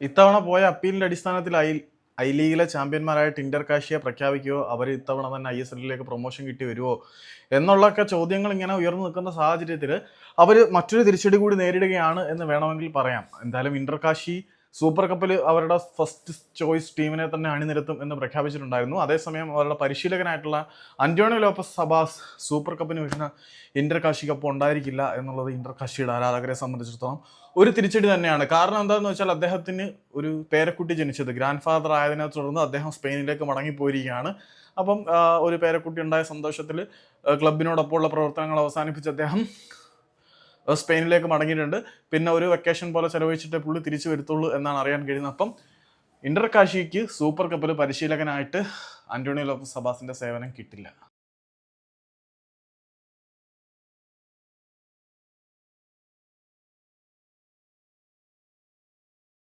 ഇത്തവണ പോയ അപ്പീലിന്റെ അടിസ്ഥാനത്തിൽ ഐ ഐ ലീഗിലെ ചാമ്പ്യന്മാരായിട്ട് ഇന്റർ കാശിയെ പ്രഖ്യാപിക്കുകയോ അവർ ഇത്തവണ തന്നെ ഐ എസ് എല്ലിലേക്ക് പ്രൊമോഷൻ കിട്ടി വരുമോ എന്നുള്ളൊക്കെ ചോദ്യങ്ങൾ ഇങ്ങനെ ഉയർന്നു നിൽക്കുന്ന സാഹചര്യത്തിൽ അവർ മറ്റൊരു തിരിച്ചടി കൂടി നേരിടുകയാണ് എന്ന് വേണമെങ്കിൽ പറയാം. എന്തായാലും ഇന്റർ കാശി സൂപ്പർ കപ്പിൽ അവരുടെ ഫസ്റ്റ് ചോയ്സ് ടീമിനെ തന്നെ അണിനിരത്തും എന്ന് പ്രഖ്യാപിച്ചിട്ടുണ്ടായിരുന്നു. അതേസമയം അവരുടെ പരിശീലകനായിട്ടുള്ള അന്റോണിയോ ലോപ്പസ് സബാസ് സൂപ്പർ കപ്പിന് വരുന്ന ഇന്റർ കാശി കപ്പ് ഉണ്ടായിരിക്കില്ല എന്നുള്ളത് ഇന്റർ കാശിയുടെ ആരാധകരെ സംബന്ധിച്ചിടത്തോളം ഒരു തിരിച്ചടി തന്നെയാണ്. കാരണം എന്താണെന്ന് വെച്ചാൽ അദ്ദേഹത്തിന് ഒരു പേരക്കുട്ടി ജനിച്ചത്. ഗ്രാൻഡ് ഫാദർ ആയതിനെ തുടർന്ന് അദ്ദേഹം സ്പെയിനിലേക്ക് മടങ്ങിപ്പോയിരിക്കുകയാണ്. അപ്പം ഒരു പേരക്കുട്ടി ഉണ്ടായ സന്തോഷത്തിൽ ക്ലബിനോടൊപ്പമുള്ള പ്രവർത്തനങ്ങൾ അവസാനിപ്പിച്ച് അദ്ദേഹം സ്പെയിനിലേക്ക് മടങ്ങിയിട്ടുണ്ട്. പിന്നെ ഒരു വെക്കേഷൻ പോലെ ചെലവഴിച്ചിട്ടേ പുള്ളി തിരിച്ചു വരുത്തുള്ളൂ എന്നാണ് അറിയാൻ കഴിയുന്നത്. അപ്പം ഇന്റർ കാശിക്ക് സൂപ്പർ കപ്പിൽ പരിശീലകനായിട്ട് ആന്റോണിയോ ലോപ്പസ് സബാസിന്റെ സേവനം കിട്ടില്ല.